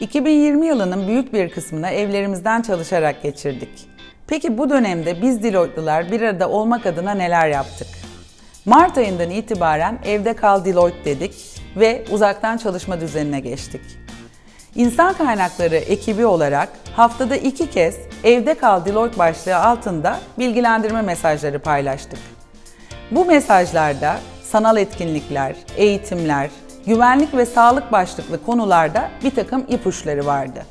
2020 yılının büyük bir kısmını evlerimizden çalışarak geçirdik. Peki bu dönemde biz Deloitte'lılar bir arada olmak adına neler yaptık? Mart ayından itibaren evde kal Deloitte dedik ve uzaktan çalışma düzenine geçtik. İnsan kaynakları ekibi olarak haftada iki kez Evde Kal Deloitte başlığı altında bilgilendirme mesajları paylaştık. Bu mesajlarda sanal etkinlikler, eğitimler, güvenlik ve sağlık başlıklı konularda bir takım ipuçları vardı.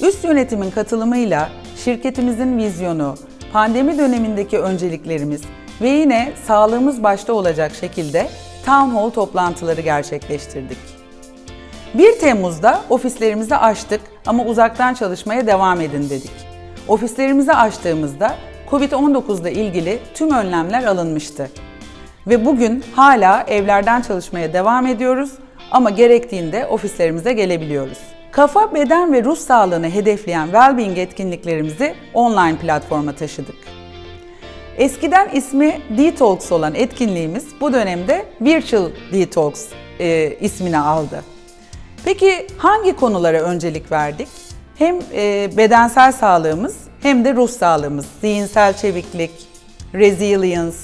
Üst yönetimin katılımıyla şirketimizin vizyonu, pandemi dönemindeki önceliklerimiz ve yine sağlığımız başta olacak şekilde town hall toplantıları gerçekleştirdik. 1 Temmuz'da ofislerimizi açtık ama uzaktan çalışmaya devam edin dedik. Ofislerimizi açtığımızda Covid-19 ile ilgili tüm önlemler alınmıştı. Ve bugün hala evlerden çalışmaya devam ediyoruz ama gerektiğinde ofislerimize gelebiliyoruz. Kafa, beden ve ruh sağlığını hedefleyen Wellbeing etkinliklerimizi online platforma taşıdık. Eskiden ismi Detox olan etkinliğimiz bu dönemde Virtual Detox e, ismini aldı. Peki hangi konulara öncelik verdik? Hem e, bedensel sağlığımız hem de ruh sağlığımız, zihinsel çeviklik, resilience,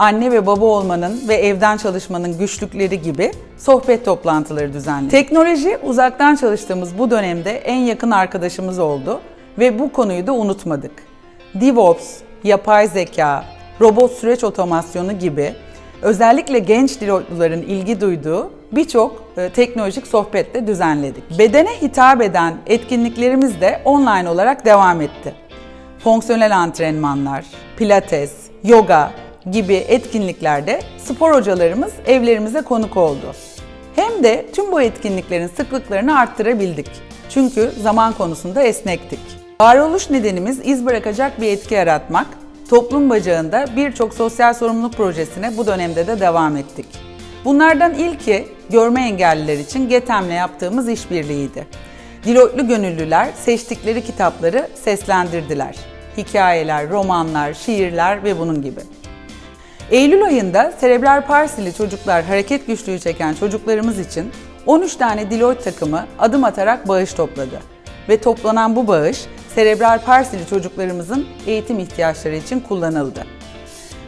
anne ve baba olmanın ve evden çalışmanın güçlükleri gibi sohbet toplantıları düzenledik. Teknoloji uzaktan çalıştığımız bu dönemde en yakın arkadaşımız oldu ve bu konuyu da unutmadık. DevOps, yapay zeka, robot süreç otomasyonu gibi özellikle genç Deloitte'luların ilgi duyduğu birçok e, teknolojik sohbetle düzenledik. Bedene hitap eden etkinliklerimiz de online olarak devam etti. Fonksiyonel antrenmanlar, pilates, yoga gibi etkinliklerde spor hocalarımız evlerimize konuk oldu. Hem de tüm bu etkinliklerin sıklıklarını arttırabildik. Çünkü zaman konusunda esnektik. Varoluş nedenimiz iz bırakacak bir etki yaratmak. Toplum bacağında birçok sosyal sorumluluk projesine bu dönemde de devam ettik. Bunlardan ilki görme engelliler için GETEM'le yaptığımız işbirliğiydi. Deloitte'lu gönüllüler seçtikleri kitapları seslendirdiler. Hikayeler, romanlar, şiirler ve bunun gibi. Eylül ayında serebral palsili çocuklar hareket güçlüğü çeken çocuklarımız için 13 tane Deloitte takımı adım atarak bağış topladı. Ve toplanan bu bağış serebral palsili çocuklarımızın eğitim ihtiyaçları için kullanıldı.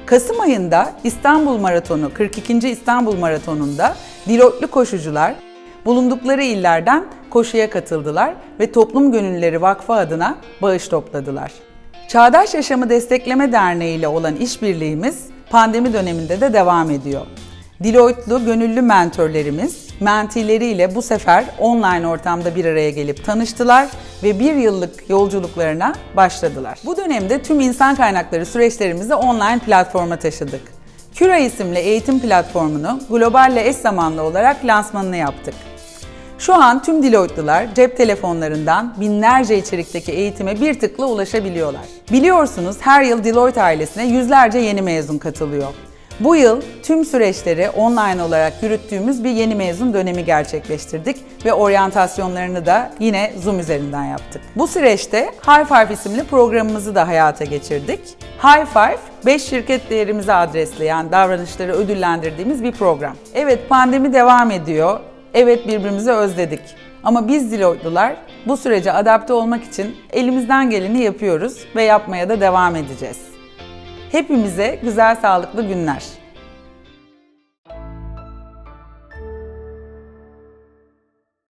Kasım ayında İstanbul Maratonu, 42. İstanbul Maratonu'nda Deloitte'lu koşucular bulundukları illerden koşuya katıldılar ve Toplum Gönülleri Vakfı adına bağış topladılar. Çağdaş Yaşamı Destekleme Derneği ile olan işbirliğimiz pandemi döneminde de devam ediyor. Deloitte'lu gönüllü mentorlarımız mentileriyle bu sefer online ortamda bir araya gelip tanıştılar ve bir yıllık yolculuklarına başladılar. Bu dönemde tüm insan kaynakları süreçlerimizi online platforma taşıdık. Küra isimli eğitim platformunu globalle eş zamanlı olarak lansmanını yaptık. Şu an tüm Deloitte'lılar cep telefonlarından binlerce içerikteki eğitime bir tıkla ulaşabiliyorlar. Biliyorsunuz her yıl Deloitte ailesine yüzlerce yeni mezun katılıyor. Bu yıl tüm süreçleri online olarak yürüttüğümüz bir yeni mezun dönemi gerçekleştirdik ve oryantasyonlarını da yine Zoom üzerinden yaptık. Bu süreçte High Five isimli programımızı da hayata geçirdik. High Five, 5 şirket değerimizi adresleyen davranışları ödüllendirdiğimiz bir program. Evet pandemi devam ediyor. Evet birbirimizi özledik. Ama biz Deloitte'lılar bu sürece adapte olmak için elimizden geleni yapıyoruz ve yapmaya da devam edeceğiz. Hepimize güzel sağlıklı günler.